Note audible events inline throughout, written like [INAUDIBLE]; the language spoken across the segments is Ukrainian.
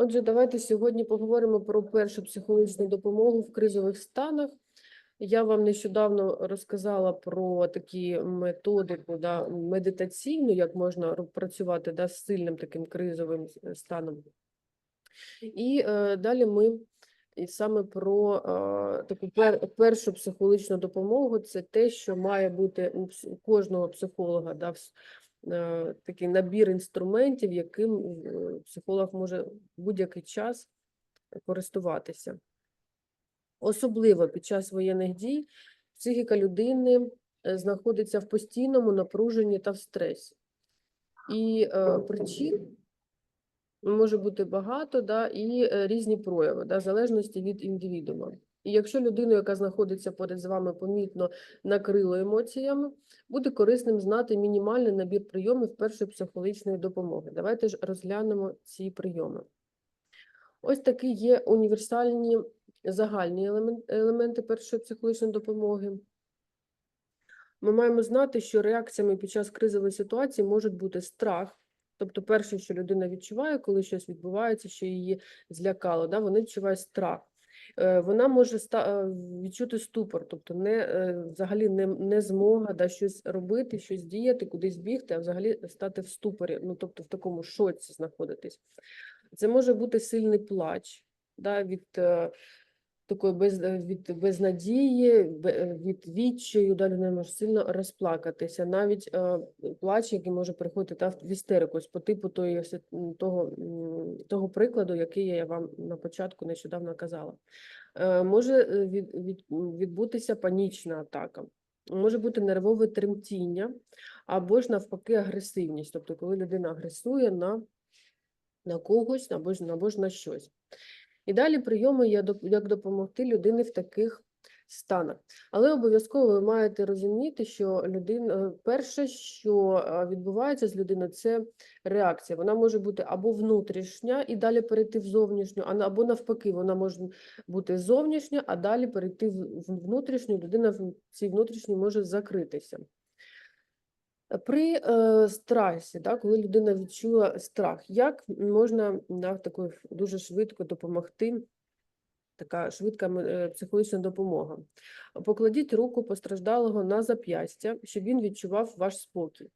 Отже, давайте сьогодні поговоримо про першу психологічну допомогу в кризових станах. Я вам нещодавно розказала про такі методику да, медитаційну, як можна працювати да, з сильним таким кризовим станом. І е, далі ми і саме про е, таку пер, першу психологічну допомогу це те, що має бути у у кожного психолога, да, е, такий набір інструментів, яким е, психолог може в будь-який час користуватися. Особливо під час воєнних дій психіка людини е, знаходиться в постійному напруженні та в стресі. І е, причин може бути багато, да, і е, різні прояви, да, в залежності від індивідуума. І якщо людину, яка знаходиться поряд з вами, помітно накрило емоціями, буде корисним знати мінімальний набір прийомів першої психологічної допомоги. Давайте ж розглянемо ці прийоми. Ось такі є універсальні загальні елементи першої психологічної допомоги. Ми маємо знати, що реакціями під час кризової ситуації можуть бути страх, тобто перше, що людина відчуває, коли щось відбувається, що її злякало, да, вона відчуває страх. Е, Вона може е, відчути ступор, тобто не, е, взагалі не, не змога да, щось робити, щось діяти, кудись бігти, а взагалі стати в ступорі, ну тобто в такому шоці знаходитись. Це може бути сильний плач да, від такої без, е, від безнадії, е, від відчаю, далі не може сильно розплакатися. Навіть е, плач, який може переходити та, в істерику, по типу тої, того, того прикладу, який я вам на початку нещодавно казала. Е, Може е, від, від, відбутися панічна атака. Може бути нервове тремтіння або ж навпаки агресивність, тобто коли людина агресує на, на когось або ж, або ж на щось. І далі прийоми, як допомогти людині в таких станах. Але обов'язково ви маєте розуміти, що людина, перше, що е, відбувається з людиною, це реакція. Вона може бути або внутрішня і далі перейти в зовнішню, або навпаки, вона може бути зовнішня, а далі перейти в внутрішню. Людина в цій внутрішній може закритися. При е, страсі, да, коли людина відчула страх, як можна да, такою дуже швидко допомогти? Така швидка е, психологічна допомога. Покладіть руку постраждалого на зап'ястя, щоб він відчував ваш спокій.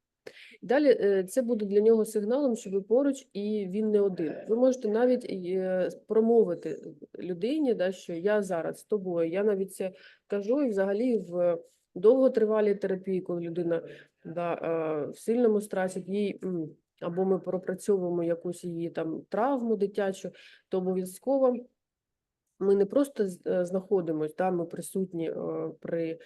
Далі е, це буде для нього сигналом, що ви поруч і він не один. Ви можете навіть е, промовити людині, да, що я зараз з тобою. Я навіть це кажу і взагалі в довготривалій терапії, коли людина да, е, в сильному стресі, їй або ми пропрацьовуємо якусь її там травму дитячу, то обов'язково ми не просто е, знаходимось, да, ми присутні е, при,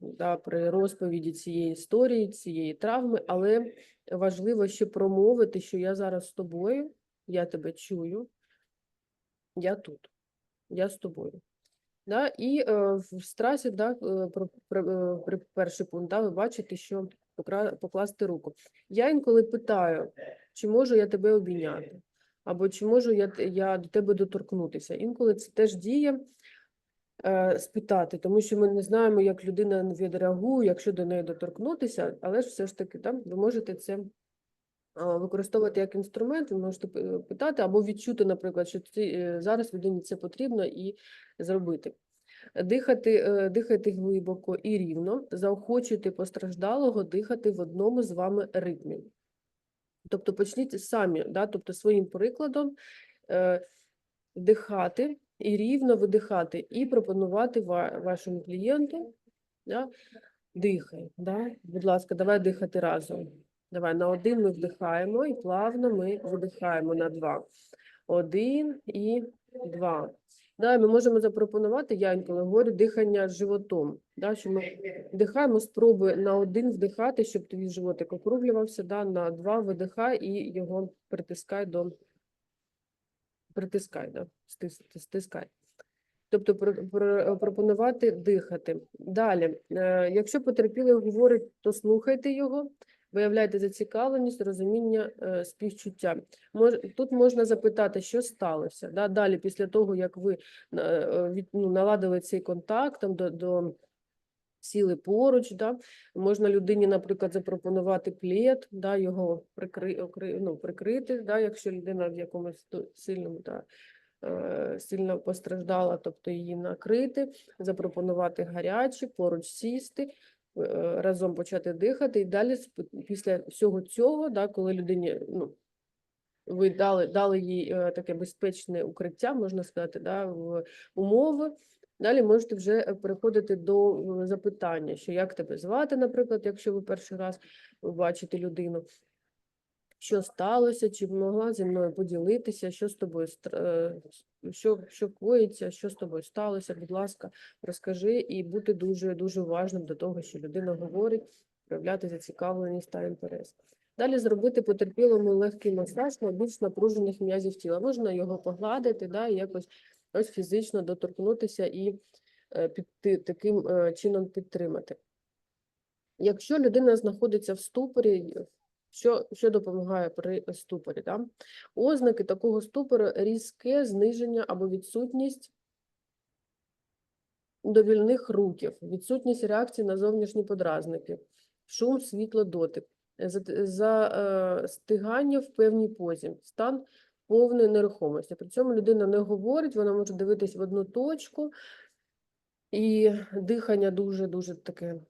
да, при розповіді цієї історії, цієї травми, але важливо ще промовити, що я зараз з тобою, я тебе чую, я тут, я з тобою. Да? І е, в страсі, да, е, про, про, е, при перший пункт, да, ви бачите, що покра- покласти руку. Я інколи питаю, чи можу я тебе обійняти, або чи можу я, я до тебе доторкнутися. Інколи це теж діє е, спитати, тому що ми не знаємо, як людина відреагує, якщо до неї доторкнутися, але ж все ж таки, да, ви можете це використовувати як інструмент, ви можете питати або відчути, наприклад, що ці, е, зараз людині це потрібно і зробити. Дихати, е, дихайте глибоко і рівно, заохочуйте постраждалого дихати в одному з вами ритмі. Тобто почніть самі, да, тобто своїм прикладом е, вдихати і рівно видихати, і пропонувати ва- вашому клієнту, да, дихай, да, будь ласка, давай дихати разом. Давай на один ми вдихаємо і плавно ми видихаємо на два. Один і два. Да, ми можемо запропонувати, я інколи говорю, дихання животом. Да, що ми вдихаємо, спробуй на один вдихати, щоб твій животик округлювався, да, на два видихай і його притискай до притискай, да, стискай. Тобто про- про- пропонувати дихати. Далі, е, якщо потерпілий говорить, то слухайте його, виявляйте зацікавленість, розуміння, е, співчуття. Тут можна запитати, що сталося. Да? Далі, після того, як ви е, ну, наладили цей контакт там, до, до сіли поруч, да. Можна людині, наприклад, запропонувати плед, да, його прикри, ну, прикрити, да, якщо людина в якомусь сильному да, е, сильно постраждала, тобто її накрити, запропонувати гаряче, поруч сісти, е, разом почати дихати. І далі після всього цього, да, коли людині ну, ви дали, дали їй е, таке безпечне укриття, можна сказати, да, в умови. Далі можете вже е, переходити до е, запитання, що як тебе звати, наприклад, якщо ви перший раз бачите людину, що сталося, чи б могла зі мною поділитися, що з тобою е, що, що коїться, що з тобою сталося, будь ласка, розкажи і бути дуже дуже уважним до того, що людина говорить, проявляти зацікавленість та інтерес. Далі зробити потерпілому легкий масаж на більш напружених м'язів тіла. Можна його погладити, да, якось ось фізично доторкнутися і е, під, таким е, чином підтримати. Якщо людина знаходиться в ступорі, що, що допомагає при ступорі? Да? Ознаки такого ступору різке зниження або відсутність довільних рухів, відсутність реакції на зовнішні подразники, шум, світло, дотик, застигання в певній позі, стан повної нерухомості. При цьому людина не говорить, вона може дивитись в одну точку, і дихання дуже-дуже таке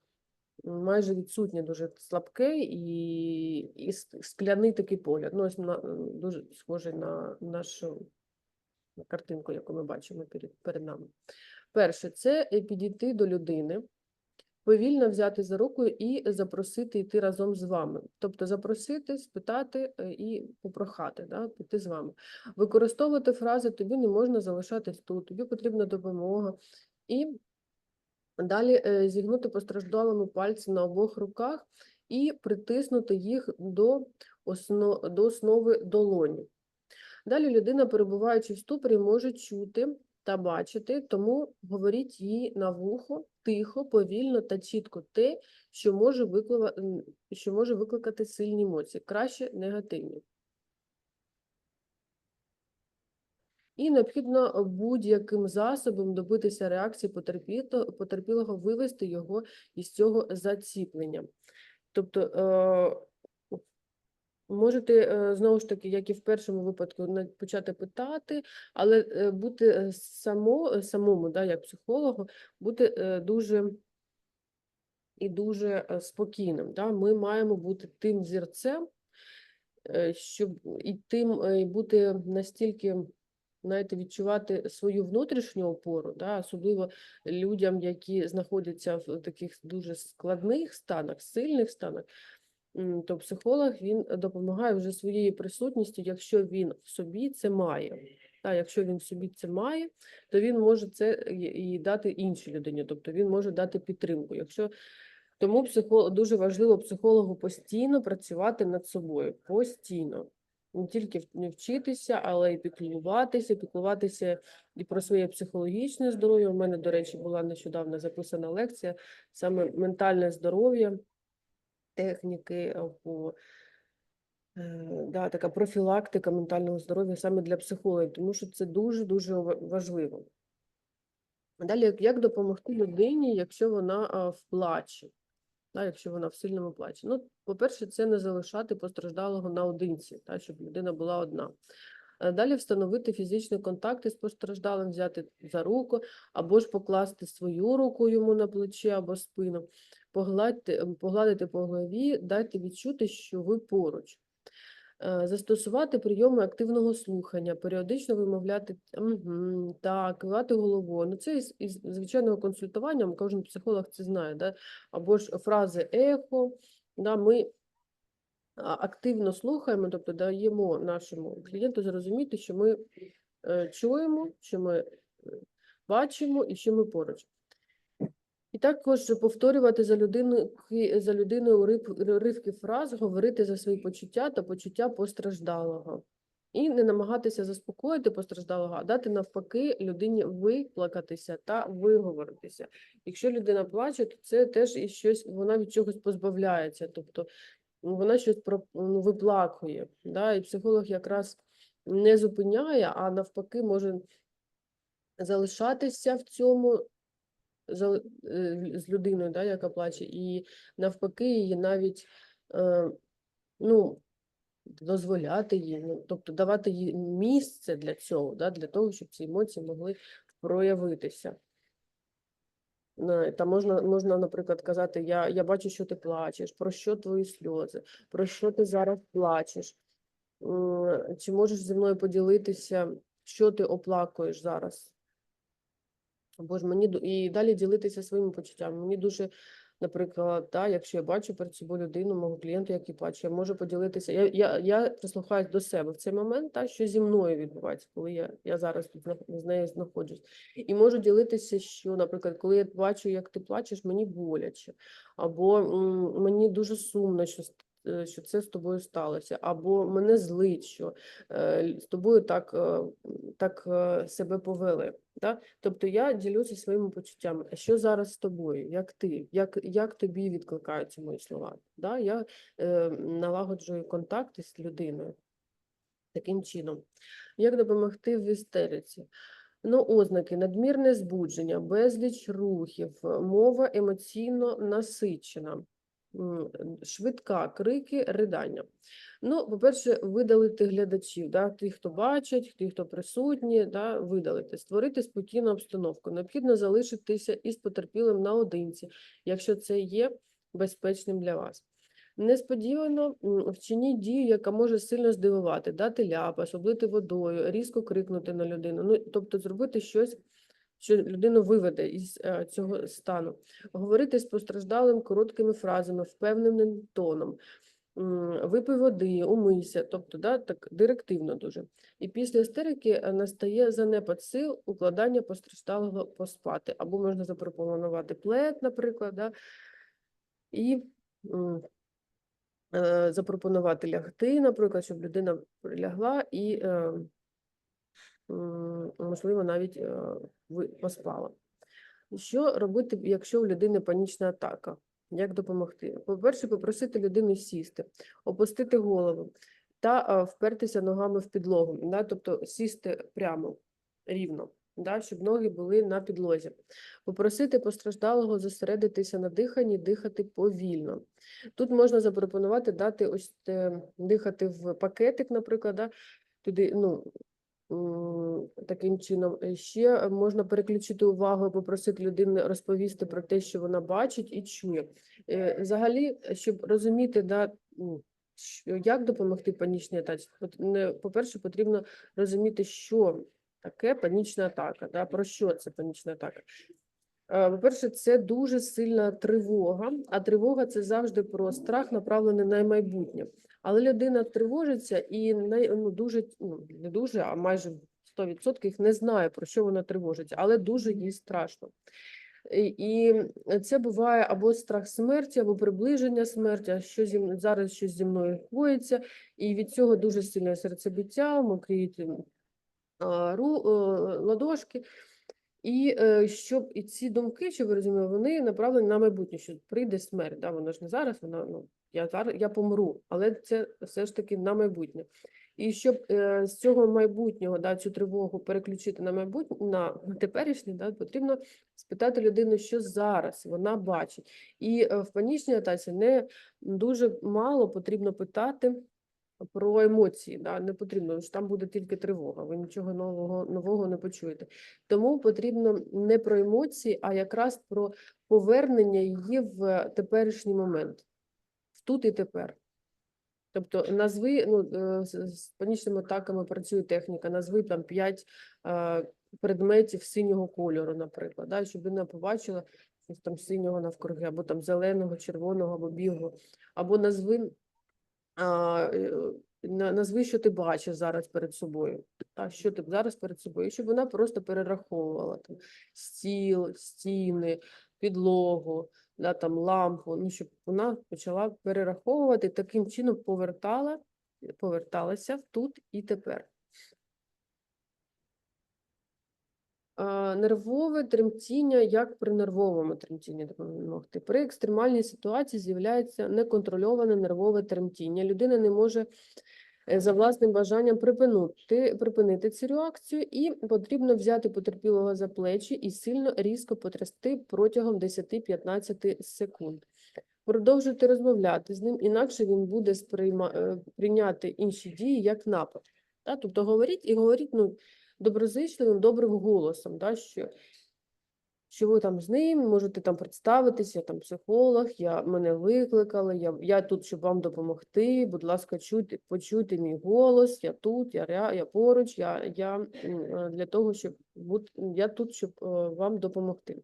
майже відсутнє, дуже слабке і, і скляний такий погляд. Ну, ось на, дуже схожий на нашу картинку, яку ми бачимо перед, перед нами. Перше, це е, підійти до людини, повільно взяти за руку і запросити йти разом з вами. Тобто запросити, спитати е, і попрохати, да, піти з вами. Використовувати фрази тобі не можна залишатись тут, тобі потрібна допомога. І Далі е, зігнути постраждалому пальці на обох руках і притиснути їх до, осно, до основи долоні. Далі людина, перебуваючи в ступорі, може чути та бачити, тому говоріть їй на вухо тихо, повільно та чітко те, що може, викликати сильні емоції, краще негативні. І необхідно будь-яким засобом добитися реакції потерпілого, вивести його із цього заціплення. Тобто е, можете е, знову ж таки, як і в першому випадку, почати питати, але е, бути само, самому, да, як психологу, бути дуже і дуже спокійним. Да? Ми маємо бути тим зірцем, щоб і тим і бути настільки, знаєте, відчувати свою внутрішню опору, да? особливо людям, які знаходяться в таких дуже складних станах, сильних станах. То психолог він допомагає вже своєю присутністю, якщо він в собі це має. Та, якщо він в собі це має, то він може це і дати іншій людині, тобто він може дати підтримку. Якщо тому психо... дуже важливо психологу постійно працювати над собою, постійно. Не тільки не вчитися, але й піклуватися, піклуватися і про своє психологічне здоров'я. У мене, до речі, була нещодавно записана лекція саме ментальне здоров'я, техніки е, по е, да, така профілактика ментального здоров'я саме для психологів, тому що це дуже-дуже важливо. Далі, як- допомогти людині, якщо вона в плачі, да, якщо вона в сильному плачі? Ну, по-перше, це не залишати постраждалого наодинці, та, щоб людина була одна. Е, Далі встановити фізичні контакти з постраждалим, взяти за руку, або ж покласти свою руку йому на плече або спину, погладьте, ем, погладити по голові, дайте відчути, що ви поруч. Е, Застосувати прийоми активного слухання, періодично вимовляти угу, так, кивати головою. Ну, це із, із звичайного консультування, кожен психолог це знає, да? або ж фрази ехо. Да? Ми активно слухаємо, тобто даємо нашому клієнту зрозуміти, що ми е, чуємо, що ми е, бачимо і що ми поруч. І також повторювати за людиною, за людиною уривки фраз, говорити за свої почуття та почуття постраждалого. І не намагатися заспокоїти постраждалого, а дати навпаки людині виплакатися та виговоритися. Якщо людина плаче, то це теж і щось, вона від чогось позбавляється, тобто ну, вона щось про, ну, виплакує. Да? І психолог якраз не зупиняє, а навпаки може залишатися в цьому, з людиною, да, яка плаче, і навпаки, її навіть е, ну, дозволяти їй, ну, тобто давати їй місце для цього, да, для того, щоб ці емоції могли проявитися. Е, Та можна, можна, наприклад, казати: я, я бачу, що ти плачеш, про що твої сльози, про що ти зараз плачеш. Чи можеш зі мною поділитися, що ти оплакуєш зараз? Або ж мені і далі ділитися своїми почуттями. Мені дуже, наприклад, та, якщо я бачу перед собою людину, мого клієнта, який плаче, я можу поділитися. Я, я, я прислухаюсь до себе в цей момент, та, що зі мною відбувається, коли я, я зараз тут з нею знаходжусь. І можу ділитися, що, наприклад, коли я бачу, як ти плачеш, мені боляче, або мені дуже сумно, що, що це з тобою сталося, або мене злить, що е, з тобою так, е, так е, себе повели. Да? Тобто я ділюся своїми почуттями. А що зараз з тобою? Як ти? Як, як тобі відкликаються мої слова? Да? Я е, налагоджую контакти з людиною таким чином. Як допомогти в істериці? Ну, ознаки, надмірне збудження, безліч рухів, е, мова емоційно насичена, швидка, крики, ридання. Ну, по-перше, видалити глядачів, да, тих, хто бачить, тих, хто присутні, да, видалити, створити спокійну обстановку. Необхідно залишитися із потерпілим наодинці, якщо це є безпечним для вас. Несподівано вчиніть дію, яка може сильно здивувати, дати ляпас, облити водою, різко крикнути на людину. Ну, тобто зробити щось, що людину виведе із е, цього стану. Говорити з постраждалим короткими фразами, впевненим тоном. Випий води, умийся, тобто да, так директивно дуже. І після істерики е, настає занепад сил, укладання постраждалого поспати. Або можна запропонувати плед, наприклад, да, і е, запропонувати лягти, наприклад, щоб людина прилягла і, можливо, навіть е, поспала. Що робити, якщо у людини панічна атака? Як допомогти? По-перше, попросити людину сісти, опустити голову та е, впертися ногами в підлогу, да? тобто сісти прямо, рівно, да? щоб ноги були на підлозі. Попросити постраждалого зосередитися на диханні, дихати повільно. Тут можна запропонувати дати ось дихати в пакетик, наприклад, да? туди, ну, таким чином. Е, Ще можна переключити увагу, і попросити людини розповісти про те, що вона бачить і чує. Е, Взагалі, щоб розуміти, да, ну, як допомогти панічній атаці, по-перше, потрібно розуміти, що таке панічна атака, да, про що це панічна атака. Е, По-перше, це дуже сильна тривога, а тривога це завжди про страх, направлений на майбутнє. Але людина тривожиться і ну, дуже, ну, не дуже, а майже 100% не знає, про що вона тривожиться, але дуже їй страшно. І це буває або страх смерті, або приближення смерті, а що зі зараз щось зі мною коїться, і від цього дуже сильне серцебиття, мокріють ру, е, ладошки. І е, щоб і ці думки, щоб ви розуміли, вони направлені на майбутнє, що прийде смерть. Да? Вона ж не зараз, вона ну я зараз я помру, але це все ж таки на майбутнє. І щоб е, з цього майбутнього да, цю тривогу переключити на майбутнє на теперішнє, да, потрібно спитати людину, що зараз вона бачить. І е, в панічній атаці не дуже мало потрібно питати про емоції, да, не потрібно, ж там буде тільки тривога, ви нічого нового, нового не почуєте. Тому потрібно не про емоції, а якраз про повернення її в теперішній момент, тут і тепер. Тобто назви, ну, е, з панічними атаками працює техніка, назви там 5 предметів синього кольору, наприклад, да, щоб вона побачила щось там синього навкруги, або там зеленого, червоного, або білого, або назви е, назви, що ти бачиш зараз перед собою. Та, що ти зараз перед собою, щоб вона просто перераховувала там стіл, стіни, підлогу, да, там, лампу, ну, щоб вона почала перераховувати, таким чином повертала, поверталася тут і тепер. Нервове тремтіння, як при нервовому тремтінні допомогти. При екстремальній ситуації з'являється неконтрольоване нервове тремтіння. Людина не може за власним бажанням припинути, припинити цю реакцію, і потрібно взяти потерпілого за плечі і сильно різко потрясти протягом 10-15 секунд. Продовжуйте розмовляти з ним, інакше він буде сприйма... е, прийняти інші дії як напад. Тобто говоріть і говоріть ну, доброзичливим, добрим голосом, що, що ви там з ним можете там представитися, я там психолог, я, мене викликали, я, я тут, щоб вам допомогти, будь ласка, чуйте, почуйте мій голос, я тут, я, ря- я поруч, я, я е, для того, щоб бути, я тут, щоб е, вам допомогти.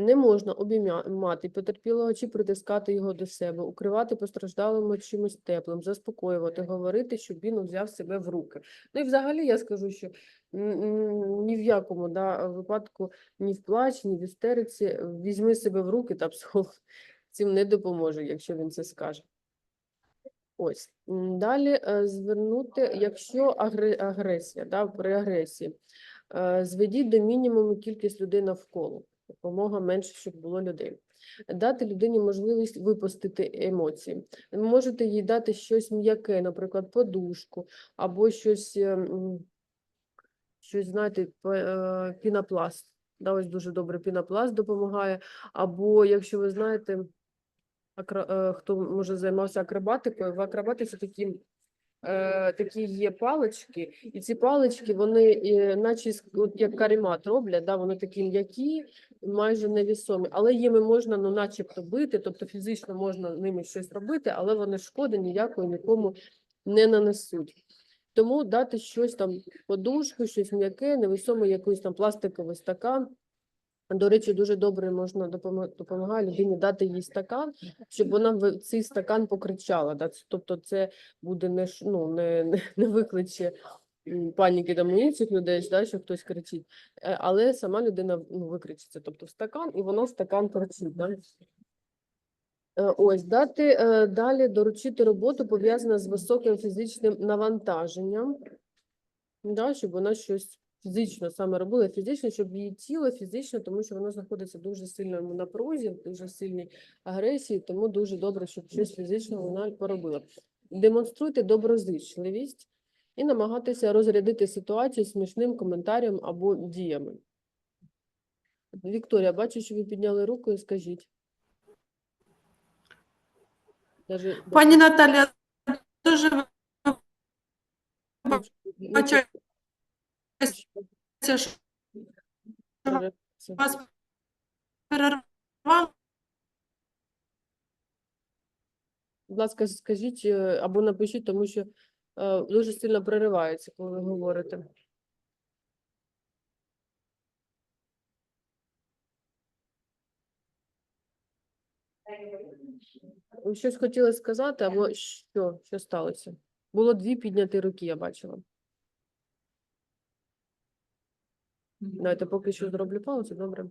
Не можна обіймати потерпілого чи притискати його до себе, укривати постраждалим чимось теплим, заспокоювати, говорити, щоб він взяв себе в руки. Ну і взагалі я скажу, що ні в якому да, випадку, ні в плачі, ні в істериці візьми себе в руки, та психолог [LAUGHS] цим не допоможе, якщо він це скаже. Ось. Далі е, звернути, якщо агресія, да, при агресії, е, зведіть до мінімуму кількість людей навколо, допомога менше, щоб було людей. Дати людині можливість випустити емоції. Можете їй дати щось м'яке, наприклад, подушку, або щось, е, щось знаєте, е, пінопласт. Да, ось дуже добре пінопласт допомагає. Або, якщо ви знаєте, е, хто може займався акробатикою, в акробатиці такі, е, такі є палички, і ці палички, вони е, наче от як каремат роблять, да, вони такі м'які, майже невісомі, але їми можна ну, начебто бити, тобто фізично можна ними щось робити, але вони шкоди ніякої нікому не нанесуть. Тому дати щось там, подушку, щось м'яке, невесоме, якийсь там пластиковий стакан. До речі, дуже добре можна допомагає людині дати їй стакан, щоб вона в цей стакан покричала. Да? Тобто це буде не, ну, не, не, не викличе паніки там у інших людей, да, що хтось кричить, Е, але сама людина ну, викричиться, тобто в стакан, і вона в стакан кричить. Да? Е, Ось дати е, далі доручити роботу пов'язану з високим фізичним навантаженням, да, щоб вона щось фізично саме робила, фізично, щоб її тіло фізично, тому що воно знаходиться в дуже сильному напрузі, в дуже сильній агресії, тому дуже добре, щоб щось фізично вона поробила. Демонструйте доброзичливість і намагатися розрядити ситуацію смішним коментарем або діями. Вікторія, бачу, що ви підняли руку і скажіть. Даже, Пані Наталя, дуже не вибачаюся, що вас перервала. Будь ласка, скажіть е, або напишіть, тому що е, дуже сильно переривається, коли ви говорите. Щось хотіли сказати, або що? Що сталося? Було дві підняті руки, я бачила. Давайте поки що зроблю паузу, добре.